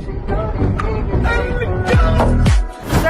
Thank you.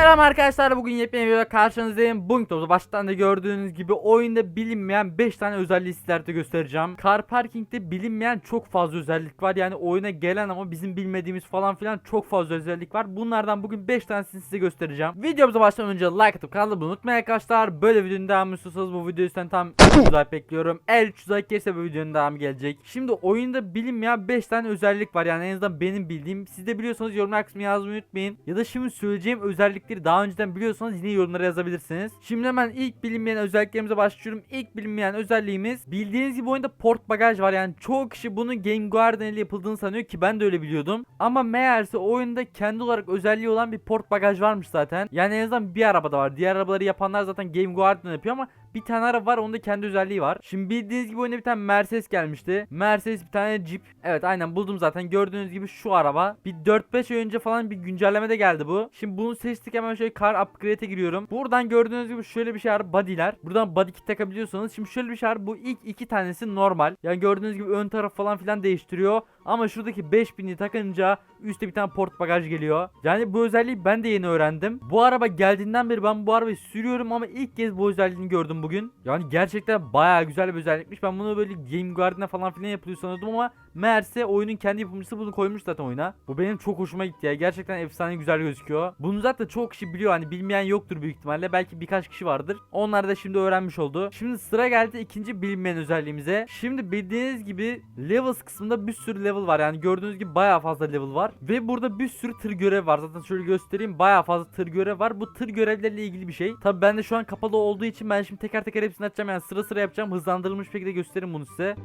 Selam arkadaşlar bugün yepyeni bir videoda karşınızdayım. Bugün baştan da gördüğünüz gibi oyunda bilinmeyen 5 tane özelliği sizlere göstereceğim. Car parking'de bilinmeyen çok fazla özellik var. Yani oyuna gelen ama bizim bilmediğimiz falan filan çok fazla özellik var. Bunlardan bugün 5 tanesini size göstereceğim. Videomuza başlamadan önce like atıp kanalı unutmayın arkadaşlar. Böyle videonun devamı istiyorsanız bu videoyu sizden tam 300 like bekliyorum. El 300 like gelirse bu videonun devamı gelecek. Şimdi oyunda bilinmeyen 5 tane özellik var. Yani en azından benim bildiğim. Siz de biliyorsanız yorumlar kısmına yazmayı unutmayın. Ya da şimdi söyleyeceğim özellikleri daha önceden biliyorsanız yine yorumlara yazabilirsiniz. Şimdi hemen ilk bilinmeyen özelliklerimize başlıyorum. İlk bilinmeyen özelliğimiz bildiğiniz gibi oyunda port bagaj var. Yani çoğu kişi bunun Game Guardian ile yapıldığını sanıyor ki ben de öyle biliyordum. Ama meğerse oyunda kendi olarak özelliği olan bir port bagaj varmış zaten. Yani en azından bir arabada var. Diğer arabaları yapanlar zaten Game Guardian yapıyor ama bir tane araba var onun da kendi özelliği var. Şimdi bildiğiniz gibi oyuna bir tane Mercedes gelmişti. Mercedes bir tane Jeep. Evet aynen buldum zaten. Gördüğünüz gibi şu araba. Bir 4-5 ay önce falan bir güncelleme de geldi bu. Şimdi bunu seçtik hemen şöyle car upgrade'e giriyorum. Buradan gördüğünüz gibi şöyle bir şey var body'ler. Buradan body kit takabiliyorsanız. Şimdi şöyle bir şey var. Bu ilk iki tanesi normal. Yani gördüğünüz gibi ön taraf falan filan değiştiriyor. Ama şuradaki 5000'i takınca üstte bir tane port bagaj geliyor. Yani bu özelliği ben de yeni öğrendim. Bu araba geldiğinden beri ben bu arabayı sürüyorum ama ilk kez bu özelliğini gördüm bugün. Yani gerçekten bayağı güzel bir özellikmiş. Ben bunu böyle Game Guardian'a falan filan yapılıyor sanıyordum ama meğerse oyunun kendi yapımcısı bunu koymuş zaten oyuna. Bu benim çok hoşuma gitti ya. Gerçekten efsane güzel gözüküyor. Bunu zaten çok kişi biliyor. Hani bilmeyen yoktur büyük ihtimalle. Belki birkaç kişi vardır. Onlar da şimdi öğrenmiş oldu. Şimdi sıra geldi ikinci bilinmeyen özelliğimize. Şimdi bildiğiniz gibi levels kısmında bir sürü level var. Yani gördüğünüz gibi bayağı fazla level var. Ve burada bir sürü tır görev var. Zaten şöyle göstereyim. Bayağı fazla tır görev var. Bu tır görevleriyle ilgili bir şey. Tabi ben de şu an kapalı olduğu için ben şimdi teker teker hepsini açacağım. Yani sıra sıra yapacağım. Hızlandırılmış şekilde göstereyim bunu size.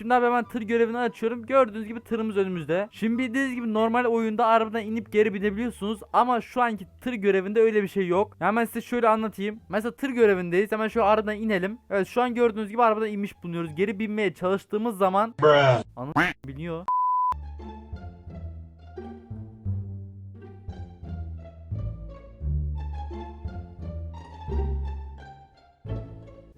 Şimdi abi hemen tır görevini açıyorum. Gördüğünüz gibi tırımız önümüzde. Şimdi bildiğiniz gibi normal oyunda arabadan inip geri binebiliyorsunuz. Ama şu anki tır görevinde öyle bir şey yok. Hemen size şöyle anlatayım. Mesela tır görevindeyiz. Hemen şu arabadan inelim. Evet şu an gördüğünüz gibi arabadan inmiş bulunuyoruz. Geri binmeye çalıştığımız zaman... Anı biniyor.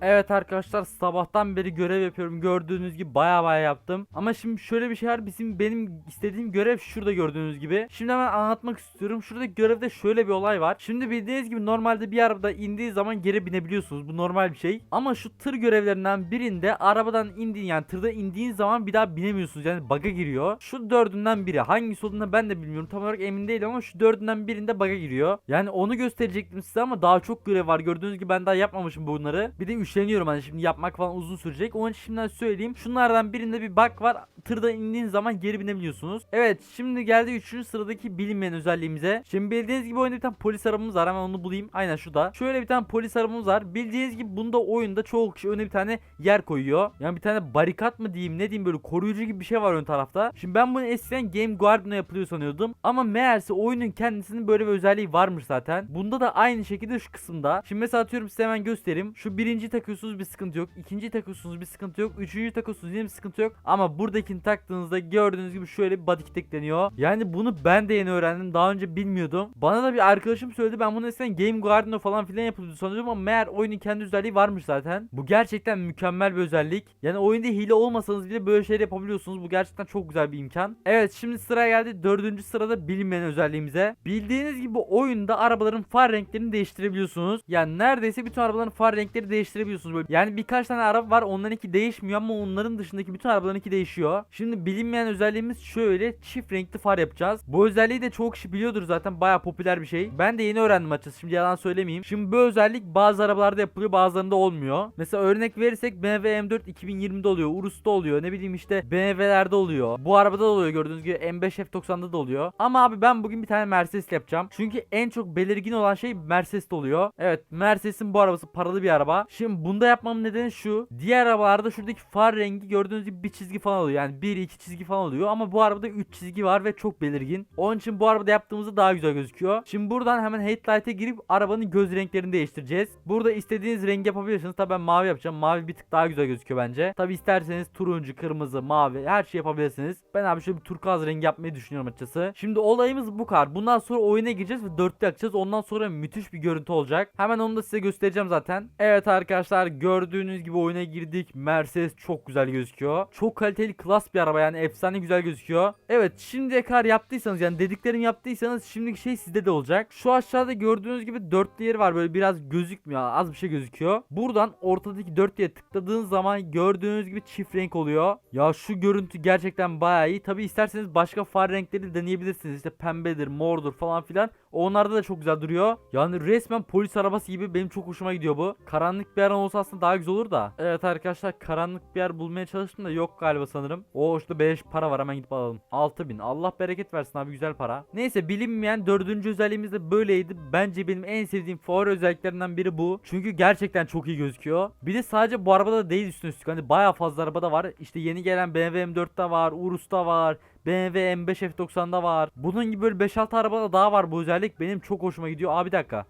Evet arkadaşlar sabahtan beri görev yapıyorum. Gördüğünüz gibi baya baya yaptım. Ama şimdi şöyle bir şey var. Bizim benim istediğim görev şurada gördüğünüz gibi. Şimdi hemen anlatmak istiyorum. Şurada görevde şöyle bir olay var. Şimdi bildiğiniz gibi normalde bir arabada indiği zaman geri binebiliyorsunuz. Bu normal bir şey. Ama şu tır görevlerinden birinde arabadan indiğin yani tırda indiğin zaman bir daha binemiyorsunuz. Yani bug'a giriyor. Şu dördünden biri. Hangisi olduğunu ben de bilmiyorum. Tam olarak emin değilim ama şu dördünden birinde bug'a giriyor. Yani onu gösterecektim size ama daha çok görev var. Gördüğünüz gibi ben daha yapmamışım bunları. Bir de üşeniyorum hani şimdi yapmak falan uzun sürecek. Onun için şimdiden söyleyeyim. Şunlardan birinde bir bug var. Tırda indiğin zaman geri binebiliyorsunuz. Evet şimdi geldi 3. sıradaki bilinmeyen özelliğimize. Şimdi bildiğiniz gibi oyunda bir tane polis arabamız var. Hemen onu bulayım. Aynen şurada. Şöyle bir tane polis arabamız var. Bildiğiniz gibi bunda oyunda çoğu kişi önüne bir tane yer koyuyor. Yani bir tane barikat mı diyeyim ne diyeyim böyle koruyucu gibi bir şey var ön tarafta. Şimdi ben bunu eskiden Game Guardian'a yapılıyor sanıyordum. Ama meğerse oyunun kendisinin böyle bir özelliği varmış zaten. Bunda da aynı şekilde şu kısımda. Şimdi mesela atıyorum size hemen göstereyim. Şu birinci takıyorsunuz bir sıkıntı yok. İkinci takıyorsunuz bir sıkıntı yok. Üçüncü takıyorsunuz yine bir sıkıntı yok. Ama buradakini taktığınızda gördüğünüz gibi şöyle bir body kit ekleniyor. Yani bunu ben de yeni öğrendim. Daha önce bilmiyordum. Bana da bir arkadaşım söyledi. Ben bunu eskiden Game Guardian'a falan filan yapılıyordu sanıyordum ama meğer oyunun kendi özelliği varmış zaten. Bu gerçekten mükemmel bir özellik. Yani oyunda hile olmasanız bile böyle şeyler yapabiliyorsunuz. Bu gerçekten çok güzel bir imkan. Evet şimdi sıra geldi. Dördüncü sırada bilinmeyen özelliğimize. Bildiğiniz gibi oyunda arabaların far renklerini değiştirebiliyorsunuz. Yani neredeyse bütün arabaların far renkleri değiştirebiliyorsunuz. Böyle. Yani birkaç tane araba var onlarınki değişmiyor ama onların dışındaki bütün arabalarınki değişiyor. Şimdi bilinmeyen özelliğimiz şöyle çift renkli far yapacağız. Bu özelliği de çoğu kişi biliyordur zaten baya popüler bir şey. Ben de yeni öğrendim açıkçası şimdi yalan söylemeyeyim. Şimdi bu özellik bazı arabalarda yapılıyor bazılarında olmuyor. Mesela örnek verirsek BMW M4 2020'de oluyor. Urus'ta oluyor. Ne bileyim işte BMW'lerde oluyor. Bu arabada da oluyor gördüğünüz gibi M5 F90'da da oluyor. Ama abi ben bugün bir tane Mercedes yapacağım. Çünkü en çok belirgin olan şey Mercedes'te oluyor. Evet Mercedes'in bu arabası paralı bir araba. Şimdi bunda yapmamın nedeni şu. Diğer arabalarda şuradaki far rengi gördüğünüz gibi bir çizgi falan oluyor. Yani 1 2 çizgi falan oluyor ama bu arabada 3 çizgi var ve çok belirgin. Onun için bu arabada yaptığımızda daha güzel gözüküyor. Şimdi buradan hemen headlight'e girip arabanın göz renklerini değiştireceğiz. Burada istediğiniz rengi yapabilirsiniz. Tabii ben mavi yapacağım. Mavi bir tık daha güzel gözüküyor bence. Tabii isterseniz turuncu, kırmızı, mavi her şey yapabilirsiniz. Ben abi şöyle bir turkuaz rengi yapmayı düşünüyorum açıkçası. Şimdi olayımız bu kadar. Bundan sonra oyuna gireceğiz ve dörtlü açacağız. Ondan sonra müthiş bir görüntü olacak. Hemen onu da size göstereceğim zaten. Evet arkadaşlar arkadaşlar gördüğünüz gibi oyuna girdik. Mercedes çok güzel gözüküyor. Çok kaliteli klas bir araba yani efsane güzel gözüküyor. Evet şimdiye kadar yaptıysanız yani dediklerimi yaptıysanız şimdiki şey sizde de olacak. Şu aşağıda gördüğünüz gibi dörtlü yeri var böyle biraz gözükmüyor az bir şey gözüküyor. Buradan ortadaki dörtlüye tıkladığınız zaman gördüğünüz gibi çift renk oluyor. Ya şu görüntü gerçekten bayağı iyi. Tabi isterseniz başka far renkleri de deneyebilirsiniz. İşte pembedir, mordur falan filan. Onlarda da çok güzel duruyor. Yani resmen polis arabası gibi benim çok hoşuma gidiyor bu. Karanlık bir yer olsa aslında daha güzel olur da. Evet arkadaşlar karanlık bir yer bulmaya çalıştım da yok galiba sanırım. O işte 5 para var hemen gidip alalım. 6000 Allah bereket versin abi güzel para. Neyse bilinmeyen dördüncü özelliğimiz de böyleydi. Bence benim en sevdiğim favori özelliklerinden biri bu. Çünkü gerçekten çok iyi gözüküyor. Bir de sadece bu arabada da değil üstüne üstlük. Hani baya fazla arabada var. İşte yeni gelen BMW M4'te var. Urus'ta var. BMW M5 F90'da var. Bunun gibi böyle 5-6 arabada daha var bu özellik. Benim çok hoşuma gidiyor. Abi bir dakika.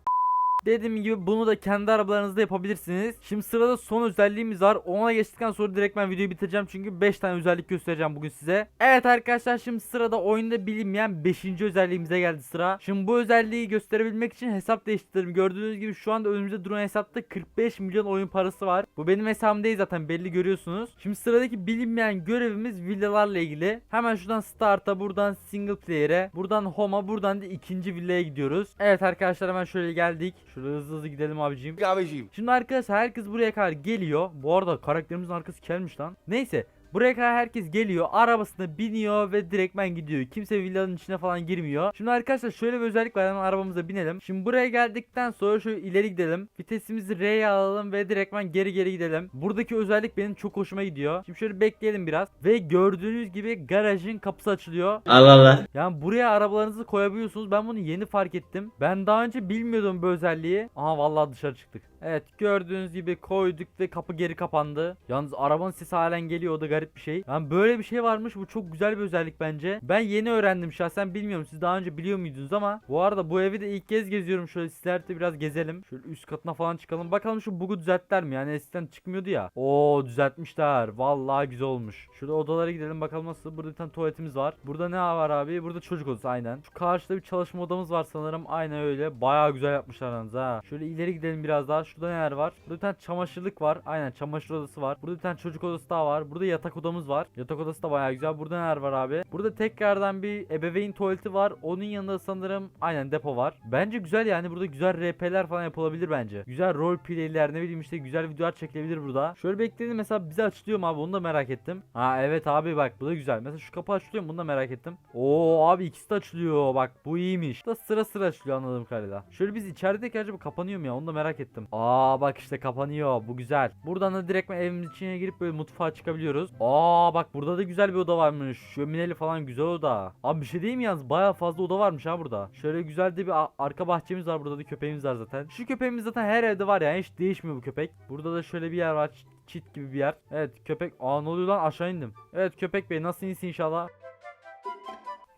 Dediğim gibi bunu da kendi arabalarınızda yapabilirsiniz. Şimdi sırada son özelliğimiz var. Ona geçtikten sonra direkt ben videoyu bitireceğim. Çünkü 5 tane özellik göstereceğim bugün size. Evet arkadaşlar şimdi sırada oyunda bilinmeyen 5. özelliğimize geldi sıra. Şimdi bu özelliği gösterebilmek için hesap değiştirdim. Gördüğünüz gibi şu anda önümüzde duran hesapta 45 milyon oyun parası var. Bu benim hesabım değil zaten belli görüyorsunuz. Şimdi sıradaki bilinmeyen görevimiz villalarla ilgili. Hemen şuradan start'a buradan single player'e buradan home'a buradan da ikinci villaya gidiyoruz. Evet arkadaşlar hemen şöyle geldik. Şöyle hızlı hızlı gidelim abicim. Abiciğim. Şimdi arkadaşlar herkes buraya kadar geliyor. Bu arada karakterimizin arkası kelmiş lan. Neyse. Buraya kadar herkes geliyor, arabasına biniyor ve direktmen gidiyor. Kimse villanın içine falan girmiyor. Şimdi arkadaşlar şöyle bir özellik var. Hemen arabamıza binelim. Şimdi buraya geldikten sonra şöyle ileri gidelim. Vitesimizi R'ye alalım ve direktmen geri geri gidelim. Buradaki özellik benim çok hoşuma gidiyor. Şimdi şöyle bekleyelim biraz. Ve gördüğünüz gibi garajın kapısı açılıyor. Allah Allah. Yani buraya arabalarınızı koyabiliyorsunuz. Ben bunu yeni fark ettim. Ben daha önce bilmiyordum bu özelliği. Aha vallahi dışarı çıktık. Evet gördüğünüz gibi koyduk ve kapı geri kapandı. Yalnız arabanın sesi halen geliyor o da garip bir şey. Yani böyle bir şey varmış bu çok güzel bir özellik bence. Ben yeni öğrendim şahsen bilmiyorum siz daha önce biliyor muydunuz ama. Bu arada bu evi de ilk kez geziyorum şöyle sizlerle de biraz gezelim. Şöyle üst katına falan çıkalım. Bakalım şu bug'u düzelttiler mi yani eskiden çıkmıyordu ya. Oo düzeltmişler. Vallahi güzel olmuş. Şurada odalara gidelim bakalım nasıl. Burada bir tane tuvaletimiz var. Burada ne var abi? Burada çocuk odası aynen. Şu karşıda bir çalışma odamız var sanırım. Aynen öyle. Bayağı güzel yapmışlar yalnız ha. Şöyle ileri gidelim biraz daha. Şurada neler var? Burada bir tane çamaşırlık var. Aynen çamaşır odası var. Burada bir tane çocuk odası daha var. Burada yatak odamız var. Yatak odası da bayağı güzel. Burada neler var abi? Burada tekrardan bir ebeveyn tuvaleti var. Onun yanında sanırım aynen depo var. Bence güzel yani burada güzel RP'ler falan yapılabilir bence. Güzel rol play'ler ne bileyim işte güzel videolar çekilebilir burada. Şöyle bekledim mesela bize açılıyor mu abi onu da merak ettim. Ha evet abi bak bu da güzel. Mesela şu kapı açılıyor mu bunu da merak ettim. Oo abi ikisi de açılıyor bak bu iyiymiş. Da sıra sıra açılıyor anladığım kadarıyla. Şöyle biz içerideki acaba kapanıyor mu ya onu da merak ettim. Aa bak işte kapanıyor bu güzel. Buradan da direkt evimizin içine girip böyle mutfağa çıkabiliyoruz. Aa bak burada da güzel bir oda varmış. Şömineli falan güzel oda. Abi bir şey mi yalnız baya fazla oda varmış ha burada. Şöyle güzel de bir arka bahçemiz var burada da köpeğimiz var zaten. Şu köpeğimiz zaten her evde var yani hiç değişmiyor bu köpek. Burada da şöyle bir yer var. Çit gibi bir yer. Evet köpek. Aa ne oluyor lan aşağı indim. Evet köpek bey nasıl insin inşallah.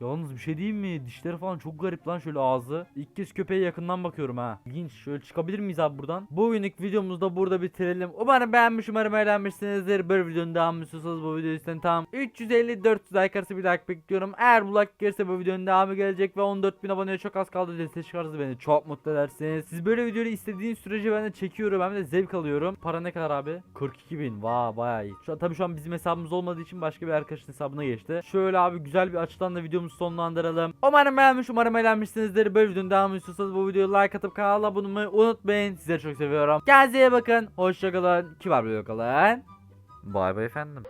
Yalnız bir şey diyeyim mi? Dişleri falan çok garip lan şöyle ağzı. İlk kez köpeğe yakından bakıyorum ha. İlginç. Şöyle çıkabilir miyiz abi buradan? Bugünlük videomuzu da burada bitirelim. Umarım beğenmiş, umarım eğlenmişsinizdir. Böyle videonun devamını istiyorsanız bu videoyu isten tam 350-400 like arası bir like bekliyorum. Eğer bu like gelirse bu videonun devamı gelecek ve 14.000 aboneye çok az kaldı. Destek çıkarsa beni çok mutlu edersiniz. Siz böyle videoyu istediğiniz sürece ben de çekiyorum. Ben de zevk alıyorum. Para ne kadar abi? 42.000. Vay bayağı iyi. Şu an, tabii şu an bizim hesabımız olmadığı için başka bir arkadaşın hesabına geçti. Şöyle abi güzel bir açıdan da videomuzu sonlandıralım. Umarım beğenmiş, umarım eğlenmişsinizdir. Böyle videonun devamı istiyorsanız bu videoyu like atıp kanala abone olmayı unutmayın. Sizleri çok seviyorum. Kendinize bakın. Hoşçakalın. Kibar bir kalın. Bay bay efendim.